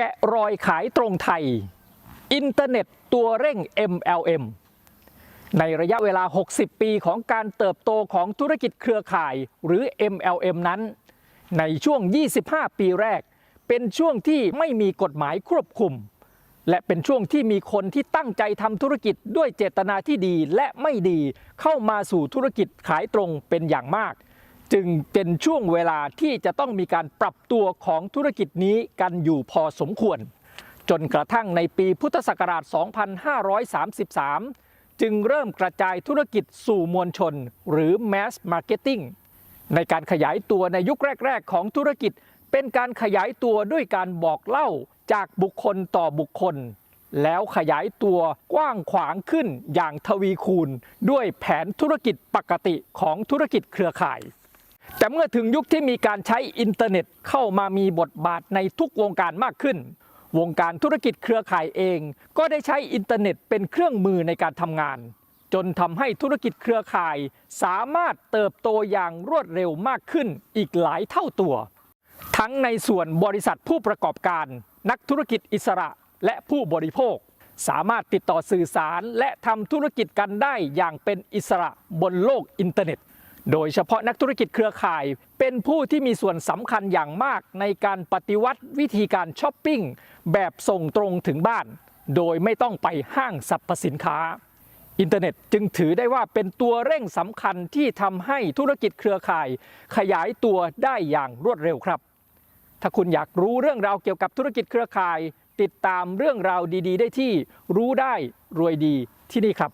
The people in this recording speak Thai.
แกะรอยขายตรงไทย อินเทอร์เน็ตตัวเร่ง MLM ในระยะเวลา 60 ปีของการเติบโตของธุรกิจเครือข่ายหรือ MLM นั้น ในช่วง 25 ปีแรก เป็นช่วงที่ไม่มีกฎหมายควบคุม และเป็นช่วงที่มีคนที่ตั้งใจทำธุรกิจด้วยเจตนาที่ดีและไม่ดีเข้ามาสู่ธุรกิจขายตรงเป็นอย่างมาก จึงเป็นช่วงเวลาที่จะต้องมีการปรับตัวของธุรกิจนี้กันอยู่พอสมควร จนกระทั่งในปีพุทธศักราช 2533 จึงเริ่มกระจายธุรกิจสู่มวลชน หรือ Mass Marketing ในการขยายตัวในยุคแรก ๆ ของธุรกิจ เป็นการขยายตัวด้วยการบอกเล่าจากบุคคลต่อบุคคล แล้วขยายตัวกว้างขวางขึ้นอย่างทวีคูณ ด้วยแผนธุรกิจปกติของธุรกิจเครือข่าย แต่เมื่อถึงยุคที่มีการใช้อินเทอร์เน็ตเข้ามามีบทบาทในทุกวงการมากขึ้น วงการธุรกิจเครือข่ายเอง ก็ได้ใช้อินเทอร์เน็ตเป็นเครื่องมือในการทำงาน จนทำให้ธุรกิจเครือข่าย สามารถเติบโตอย่างรวดเร็วมากขึ้นอีกหลายเท่าตัว ทั้งในส่วนบริษัทผู้ประกอบการ นักธุรกิจอิสระและผู้บริโภค สามารถติดต่อสื่อสารและทำธุรกิจกันได้อย่างเป็นอิสระบนโลกอินเทอร์เน็ต โดยเฉพาะนักธุรกิจเครือข่าย เป็นผู้ที่มีส่วนสำคัญอย่างมากในการปฏิวัติวิธีการช้อปปิ้งแบบส่งตรงถึงบ้าน โดยไม่ต้องไปห้างสรรพสินค้า อินเทอร์เน็ตจึงถือได้ว่าเป็นตัวเร่งสำคัญที่ทำให้ธุรกิจเครือข่าย ขยายตัวได้อย่างรวดเร็วครับ ถ้าคุณอยากรู้เรื่องราวเกี่ยวกับธุรกิจเครือข่าย ติดตามเรื่องราวดี ๆ ได้ที่ รู้ได้รวยดีที่นี่ครับ